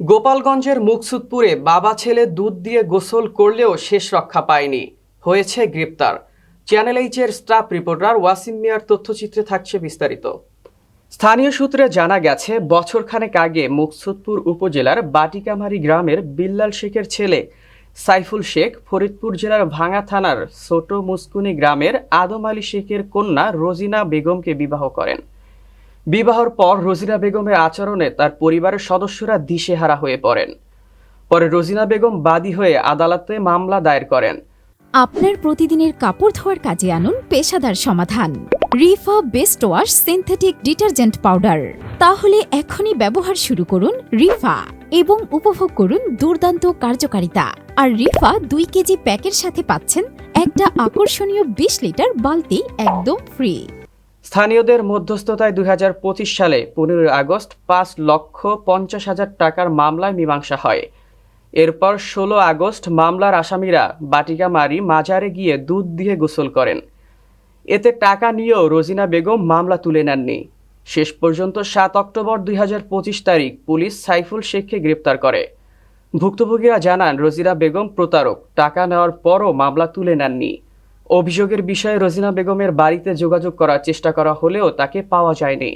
গোপালগঞ্জের মুকসুদপুরে বাবা ছেলে দুধ দিয়ে গোসল করলেও শেষ রক্ষা পায়নি। হয়েছে গ্রেপ্তার। চ্যানেল এইচের স্টাফ রিপোর্টার ওয়াসিম মিয়ার তথ্যচিত্রে থাকছে বিস্তারিত। স্থানীয় সূত্রে জানা গেছে, বছরখানেক আগে মুকসুদপুর উপজেলার বাটিকামারি গ্রামের বিল্লাল শেখের ছেলে সাইফুল শেখ ফরিদপুর জেলার ভাঙা থানার ছোট মুসকুনি গ্রামের আদম আলী শেখের কন্যা রোজিনা বেগমকে বিবাহ করেন। বিবাহর পর রোজিনা বেগমের আচরণে তার পরিবারের সদস্যরা দিশেহারা হয়ে পড়েন। পরে রোজিনা বেগম বাদী হয়ে আদালতে মামলা দায়ের করেন। আপনার প্রতিদিনের কাপড় ধোয়ার কাজে আনুন পেশাদার সমাধান। Rifa best wash synthetic detergent powder. তাহলে এখনই ব্যবহার শুরু করুন রিফা এবং উপভোগ করুন দুর্দান্ত কার্যকারিতা। আর রিফা দুই কেজি প্যাকের সাথে পাচ্ছেন একটা আকর্ষণীয় বিশ লিটার বালতি একদম ফ্রি। স্থানীয়দের মধ্যস্থতায় দুই হাজার পঁচিশ সালে পনেরোই আগস্ট পাঁচ লক্ষ পঞ্চাশ হাজার টাকার মামলায় মীমাংসা হয়। এরপর ষোলো আগস্ট মামলার আসামিরা বাটিকামারি মাজারে গিয়ে দুধ দিয়ে গোসল করেন। এতে টাকা নিয়েও রোজিনা বেগম মামলা তুলে নেননি। শেষ পর্যন্ত সাত অক্টোবর দুই হাজার পঁচিশ তারিখ পুলিশ সাইফুল শেখকে গ্রেপ্তার করে। ভুক্তভোগীরা জানান, রোজিনা বেগম প্রতারক। টাকা নেওয়ার পরও মামলা তুলে নেননি। অভিযোগের বিষয়ে রোজিনা বেগমের বাড়িতে যোগাযোগ করার চেষ্টা করা হলেও তাকে পাওয়া যায়নি।